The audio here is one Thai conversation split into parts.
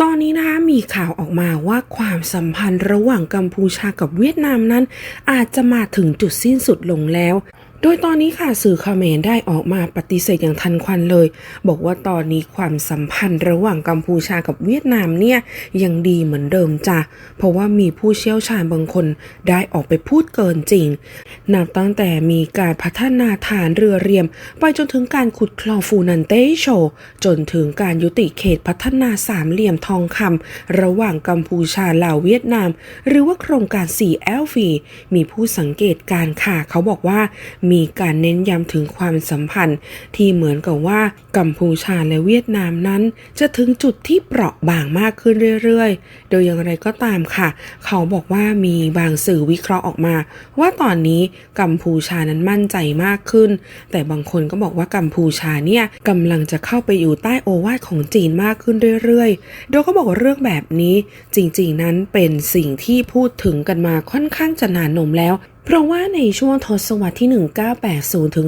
ตอนนี้นะคะมีข่าวออกมาว่าความสัมพันธ์ระหว่างกัมพูชากับเวียดนามนั้น อาจจะมาถึงจุดสิ้นสุดลงแล้ว โดยตอนนี้ค่ะสื่อเขมรได้ออกมาปฏิเสธอย่างทันควันเลย บอกว่าตอนนี้ความสัมพันธ์ระหว่างกัมพูชากับเวียดนามเนี่ยยังดีเหมือนเดิมจ้ะเพราะว่ามีผู้เชี่ยวชาญบางคนได้ออกไปพูดเกินจริง นับตั้งแต่มีการพัฒนาฐานเรือเรียม ไปจนถึงการขุดคลองฟูนันเตโช จนถึงการยุติเขตพัฒนาสามเหลี่ยมทองคำระหว่างกัมพูชาลาวเวียดนาม หรือว่าโครงการ 4LV มีผู้สังเกตการค่ะเขาบอกว่ามีีการเน้นย้ำถึงความสัมพันธ์ ที่เหมือนกับว่ากัมพูชาและเวียดนามนั้น จะถึงจุดที่เปราะบางมากขึ้นเรื่อยๆ โดยอย่างไรก็ตามค่ะ เขาบอกว่ามีบางสื่อวิเคราะห์ออกมา ว่าตอนนี้กัมพูชานั้นมั่นใจมากขึ้น แต่บางคนก็บอกว่ากัมพูชาเนี่ยกำลังจะเข้าไปอยู่ใต้โอวาทของจีนมากขึ้นเรื่อยๆ โดยเขาบอกว่าเรื่องแบบนี้จริงๆนั้นเป็นสิ่งที่พูดถึงกันมาค่อนข้างจะนานนมแล้ว เพราะว่าในช่วงทศวรรษที่ 1980 ถึง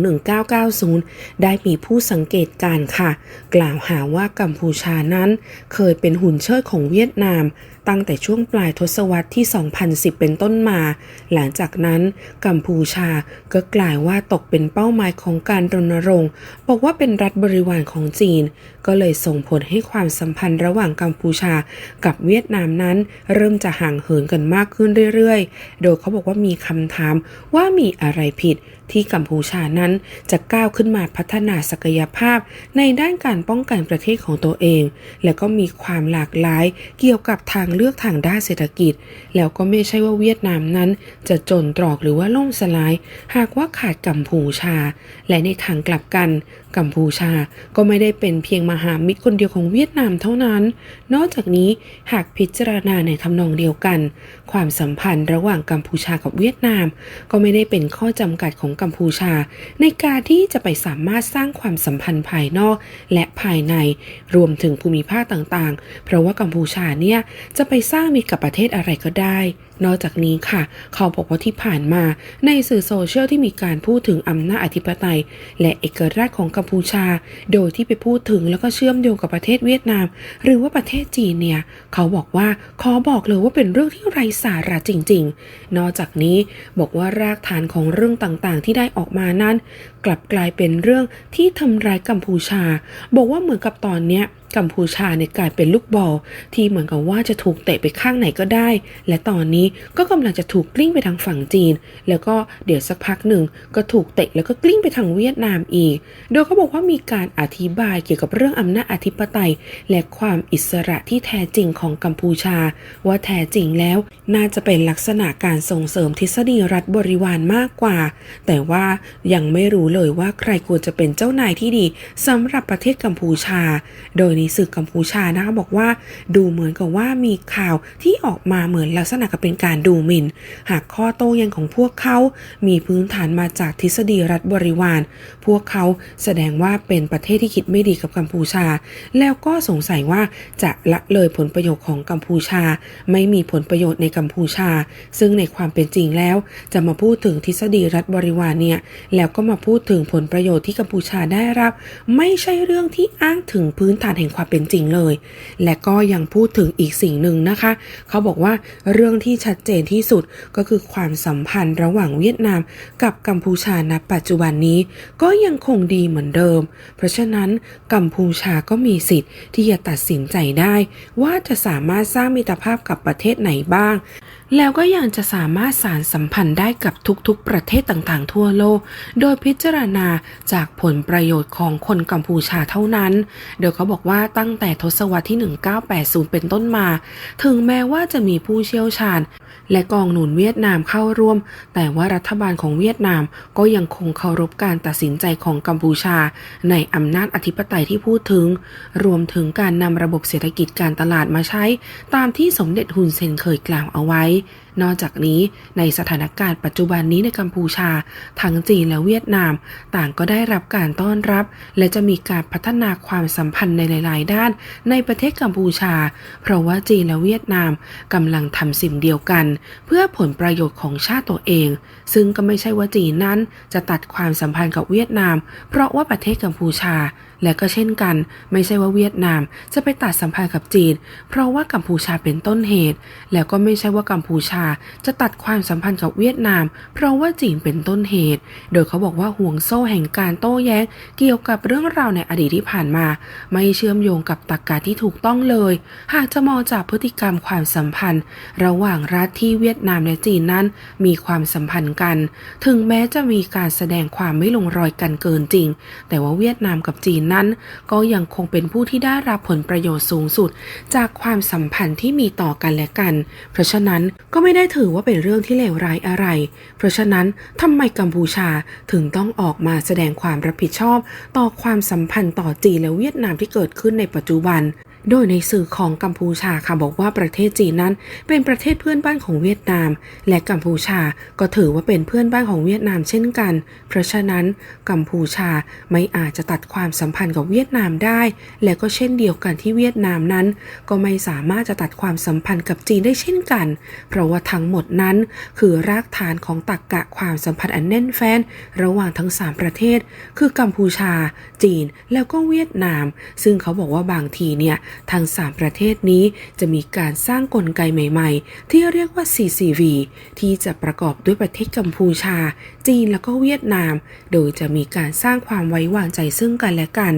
1990 ได้มีผู้สังเกตการณ์ค่ะ กล่าวหาว่ากัมพูชานั้น เคยเป็นหุ่นเชิดของเวียดนาม ตั้งแต่ช่วงปลายทศวรรษที่ 2010 เป็นต้นมา หลังจากนั้นกัมพูชาก็กลาวว่าตกเป็นเป้าหมายของการรณรงค์ บอกว่าเป็นรัฐบริวารของจีน ก็เลยส่งผลให้ความสัมพันธ์ระหว่างกัมพูชากับเวียดนามนั้น เริ่มจะห่างเหินกันมากขึ้นเรื่อยๆ โดยเขาบอกว่ามีคำถามว่ามีอะไรผิดที่กัมพูชานั้นจะก้าวขึ้นมาพัฒนาศักยภาพในด้านการป้องกันประเทศของตัวเอง และก็มีความหลากหลายเกี่ยวกับทางเลือกทางด้านเศรษฐกิจ แล้วก็ไม่ใช่ว่าเวียดนามนั้น จะจนตรอกหรือว่าล่มสลาย หากว่าขาดกัมพูชา และในทางกลับกันกัมพูชาก็ไม่ได้เป็นเพียงมหามิตรคนเดียวของเวียดนามเท่านั้น นอกจากนี้หากพิจารณาในทำนองเดียวกัน ความสัมพันธ์ระหว่างกัมพูชากับเวียดนาม ก็ไม่ได้เป็นข้อจำกัดของกัมพูชา ในการที่จะไปสามารถสร้างความสัมพันธ์ภายนอกและภายในรวมถึงภูมิภาคต่างๆ เพราะว่ากัมพูชาเนี่ยจะไปสร้างมีกับประเทศอะไรก็ได้นอกจากนี้ค่ะ เขาบอกว่าที่ผ่านมาในสื่อโซเชียลที่มีการพูดถึงอำนาจอธิปไตย และเอกราชของกัมพูชา โดยที่ไปพูดถึงแล้วก็เชื่อมโยงกับประเทศเวียดนาม หรือว่าประเทศจีนเนี่ย เขาบอกว่าขอบอกเลยว่าเป็นเรื่องที่ไร้สาระจริง ๆ นอกจากนี้บอกว่ารากฐานของเรื่องต่างๆ ที่ได้ออกมานั้น กลับกลายเป็นเรื่องที่ทำร้ายกัมพูชา บอกว่าเหมือนกับตอนเนี้ยกัมพูชาเนี่ยกลายเป็นลูกบอลที่เหมือนกับว่าจะถูกเตะไปข้างไหนก็ได้ และตอนนี้ก็กำลังจะถูกกลิ้งไปทางฝั่งจีน แล้วก็เดี๋ยวสักพักหนึ่งก็ถูกเตะแล้วก็กลิ้งไปทางเวียดนามอีก โดยเขาบอกว่ามีการอธิบายเกี่ยวกับเรื่องอำนาจอธิปไตย และความอิสระที่แท้จริงของกัมพูชา ว่าแท้จริงแล้ว น่าจะเป็นลักษณะการส่งเสริมทฤษฎีรัฐบริวารมากกว่า แต่ว่ายังไม่รู้เลยว่าใครควรจะเป็นเจ้านายที่ดีสำหรับประเทศกัมพูชา โดยในสื่อกัมพูชานะคะบอกว่า ดูเหมือนกับว่ามีข่าวที่ออกมาเหมือนลักษณะกับเป็นการดูหมิ่น หากข้อโต้แย้งของพวกเขามีพื้นฐานมาจากทฤษฎีรัฐบริวาร พวกเขาแสดงว่าเป็นประเทศที่คิดไม่ดีกับกัมพูชา แล้วก็สงสัยว่าจะละเลยผลประโยชน์ของกัมพูชา ไม่มีผลประโยชน์ในกัมพูชา ซึ่งในความเป็นจริงแล้ว จะมาพูดถึงทฤษฎีรัฐบริวารเนี่ยแล้วก็มาพูดถึงผลประโยชน์ที่กัมพูชาได้รับ ไม่ใช่เรื่องที่อ้างถึงพื้นฐานแห่งความเป็นจริงเลย และก็ยังพูดถึงอีกสิ่งหนึ่งนะคะ เขาบอกว่าเรื่องที่ชัดเจนที่สุดก็คือความสัมพันธ์ระหว่างเวียดนาม กับกัมพูชาณปัจจุบันนี้ ก็ยังคงดีเหมือนเดิม เพราะฉะนั้นกัมพูชาก็มีสิทธิ์ที่จะตัดสินใจได้ ว่าจะสามารถสร้างมิตรภาพกับประเทศไหนบ้างแล้วก็ยังจะสามารถสารสัมพันธ์ได้กับทุกๆ ประเทศต่างๆ ทั่วโลก โดยพิจารณาจากผลประโยชน์ของคนกัมพูชาเท่านั้น โดยเขาบอกว่าตั้งแต่ทศวรรษที่ 1980 เป็นต้นมา ถึงแม้ว่าจะมีผู้เชี่ยวชาญ และกองหนุนเวียดนามเข้าร่วม แต่ว่ารัฐบาลของเวียดนามก็ยังคงเคารพการตัดสินใจของกัมพูชา ในอำนาจอธิปไตยที่พูดถึง รวมถึงการนำระบบเศรษฐกิจการตลาดมาใช้ ตามที่สมเด็จฮุนเซนเคยกล่าวเอาไว้ นอกจากนี้ในสถานการณ์ปัจจุบันนี้ในกัมพูชา ทั้งจีนและเวียดนาม ต่างก็ได้รับการต้อนรับ และจะมีการพัฒนาความสัมพันธ์ในหลาย ๆ ด้าน ในประเทศกัมพูชา เพราะว่าจีนและเวียดนามกำลังทำสิ่งเดียวกัน เพื่อผลประโยชน์ของชาติตัวเอง ซึ่งก็ไม่ใช่ว่าจีนนั้นจะตัดความสัมพันธ์กับเวียดนาม เพราะว่าประเทศกัมพูชา และก็เช่นกัน ไม่ใช่ว่าเวียดนามจะไปตัดสัมพันธ์กับจีน เพราะว่ากัมพูชาเป็นต้นเหตุ แล้วก็ไม่ใช่ว่ากัมพูชาจะตัดความสัมพันธ์กับเวียดนาม เพราะว่าจีนเป็นต้นเหตุ โดยเขาบอกว่าห่วงโซ่แห่งการโต้แย้ง เกี่ยวกับเรื่องราวในอดีตที่ผ่านมา ไม่เชื่อมโยงกับตรรกะที่ถูกต้องเลย หากจะมองจากพฤติกรรมความสัมพันธ์ ระหว่างรัฐที่เวียดนามและจีนนั้น มีความสัมพันธ์กัน ถึงแม้จะมีการแสดงความไม่ลงรอยกันเกินจริง แต่ว่าเวียดนามกับจีนนั้น ก็ยังคงเป็นผู้ที่ได้รับผลประโยชน์สูงสุด จากความสัมพันธ์ที่มีต่อกันและกัน เพราะฉะนั้นก็ไม่ได้ถือว่าเป็นเรื่องที่เลวร้ายอะไร เพราะฉะนั้นทำไมกัมพูชาถึงต้องออกมาแสดงความรับผิดชอบ ต่อความสัมพันธ์ต่อจีนและเวียดนามที่เกิดขึ้นในปัจจุบัน โดยในสื่อของกัมพูชาค่ะบอกว่าประเทศจีนนั้น เป็นประเทศเพื่อนบ้านของเวียดนาม และกัมพูชาก็ถือว่าเป็นเพื่อนบ้านของเวียดนามเช่นกัน เพราะฉะนั้นกัมพูชาไม่อาจจะตัดความสัมพันธ์กับเวียดนามได้ และก็เช่นเดียวกันที่เวียดนามนั้น ก็ไม่สามารถจะตัดความสัมพันธ์กับจีนได้เช่นกัน เพราะว่าทั้งหมดนั้น คือรากฐานของตรกกะความสัมพันธ์อันแน่นแฟ้นระหว่างทั้งสามประเทศ คือกัมพูชา จีนแล้วก็เวียดนาม ซึ่งเขาบอกว่าบางทีเนี่ยทั้ง 3 ประเทศนี้จะมีการสร้างกลไกใหม่ ๆ ที่เรียกว่า CCV ที่จะประกอบด้วยประเทศกัมพูชา จีนแล้วก็เวียดนาม โดยจะมีการสร้างความไว้วางใจซึ่งกันและกัน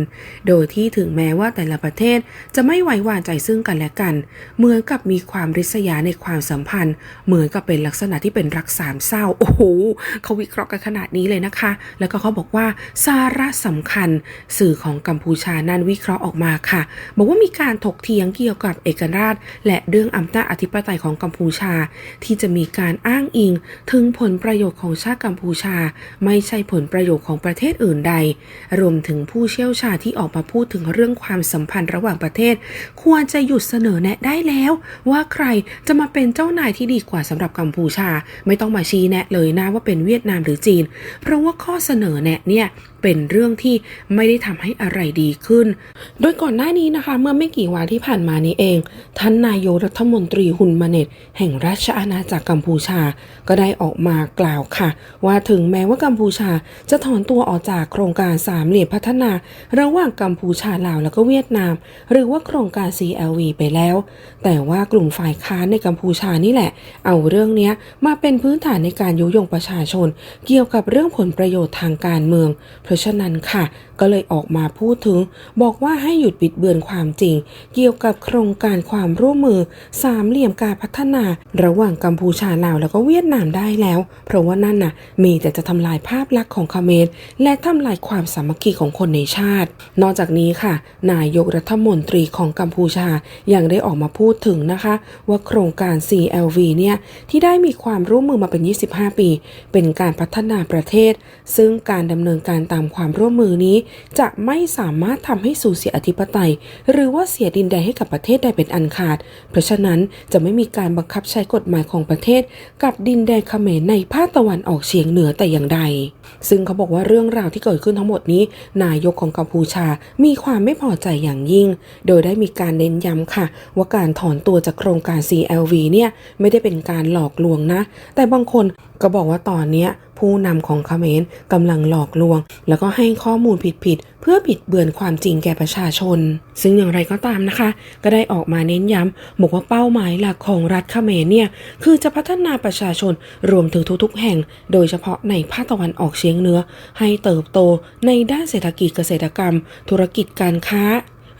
โดยที่ถึงแม้ว่าแต่ละประเทศจะไม่ไว้วางใจซึ่งกันและกัน เหมือนกับมีความริษยาในความสัมพันธ์ เหมือนกับเป็นลักษณะที่เป็นรักสามเศร้า โอ้โหเขาวิเคราะห์กันขนาดนี้เลยนะคะ แล้วก็เขาบอกว่าสาระสำคัญ สื่อของกัมพูชานั้นวิเคราะห์ออกมาค่ะ บอกว่ามีการการถกเถียงเกี่ยวกับเอกราช และเรื่องอำนาจอธิปไตยของกัมพูชา ที่จะมีการอ้างอิง ถึงผลประโยชน์ของชาติกัมพูชา ไม่ใช่ผลประโยชน์ของประเทศอื่นใด รวมถึงผู้เชี่ยวชาญที่ออกมาพูดถึงเรื่องความสัมพันธ์ระหว่างประเทศ ควรจะหยุดเสนอแนะได้แล้ว ว่าใครจะมาเป็นเจ้านายที่ดีกว่าสำหรับกัมพูชา ไม่ต้องมาชี้แนะเลยนะว่าเป็นเวียดนามหรือจีน เพราะว่าข้อเสนอแนะเนี่ย เป็นเรื่องที่ไม่ได้ทำให้อะไรดีขึ้น โดยก่อนหน้านี้นะคะ เมื่อไม่กี่วันที่ผ่านมานี้เอง ท่านนายกรัฐมนตรีฮุนมาเนตแห่งราชอาณาจักรกัมพูชา ก็ได้ออกมากล่าวค่ะ ว่าถึงแม้ว่ากัมพูชาจะถอนตัวออกจากโครงการสามเหลี่ยมพัฒนา ระหว่างกัมพูชาลาวแล้วก็เวียดนาม หรือว่าโครงการ CLV ไปแล้ว แต่ว่ากลุ่มฝ่ายค้านในกัมพูชานี่แหละ เอาเรื่องนี้มาเป็นพื้นฐานในการยุยงประชาชน เกี่ยวกับเรื่องผลประโยชน์ทางการเมืองเพราะฉะนั้นค่ะ ก็เลยออกมาพูดถึง บอกว่าให้หยุดบิดเบือนความจริง เกี่ยวกับโครงการความร่วมมือ สามเหลี่ยมการพัฒนา ระหว่างกัมพูชาลาวแล้วก็เวียดนามได้แล้ว เพราะว่านั่นน่ะ มีแต่จะทำลายภาพลักษณ์ของเขมรและทำลายความสามัคคีของคนในชาติ นอกจากนี้ค่ะ นายกรัฐมนตรีของกัมพูชายังได้ออกมาพูดถึงนะคะ ว่าโครงการ CLV เนี่ยที่ได้มีความร่วมมือมาเป็น 25 ปี เป็นการพัฒนาประเทศ ซึ่งการดำเนินการตามความร่วมมือนี้ จะไม่สามารถทำให้สูญเสียอธิปไตย หรือว่าเสียดินแดนให้กับประเทศใดเป็นอันขาด เพราะฉะนั้นจะไม่มีการบังคับใช้กฎหมายของประเทศ กับดินแดนเขมรในภาคตะวันออกเฉียงเหนือแต่อย่างใด ซึ่งเขาบอกว่าเรื่องราวที่เกิดขึ้นทั้งหมดนี้ นายกของกัมพูชามีความไม่พอใจอย่างยิ่ง โดยได้มีการเน้นย้ำค่ะ ว่าการถอนตัวจากโครงการ CLV เนี่ยไม่ได้เป็นการหลอกลวงนะ แต่บางคนก็บอกว่าตอนนี้ ผู้นำของเขมรกำลังหลอกลวง แล้วก็ให้ข้อมูลผิดๆ เพื่อบิดเบือนความจริงแก่ประชาชน ซึ่งอย่างไรก็ตามนะคะ ก็ได้ออกมาเน้นย้ำบอกว่าเป้าหมายหลักของรัฐเขมรเนี่ยคือจะพัฒนาประชาชนรวมถึงทุกๆ แห่ง โดยเฉพาะในภาคตะวันออกเฉียงเหนือให้เติบโตในด้านเศรษฐกิจเกษตรกรรม ธุรกิจการค้า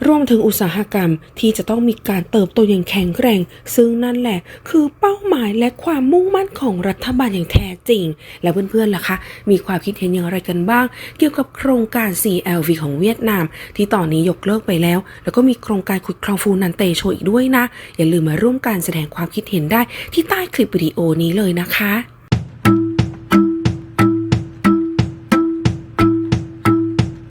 รวมถึงอุตสาหกรรมที่จะต้องมีการเติบโตอย่างแข็งแกร่ง ซึ่งนั่นแหละคือเป้าหมายและความมุ่งมั่นของรัฐบาลอย่างแท้จริง แล้วเพื่อนๆล่ะคะ มีความคิดเห็นอย่างไรกันบ้าง เกี่ยวกับโครงการ CLV ของเวียดนาม ที่ตอนนี้ยกเลิกไปแล้ว แล้วก็มีโครงการขุดคลองฟูนันเตโชอีกด้วยนะ อย่าลืมมาร่วมการแสดงความคิดเห็นได้ที่ใต้คลิปวิดีโอนี้เลยนะคะ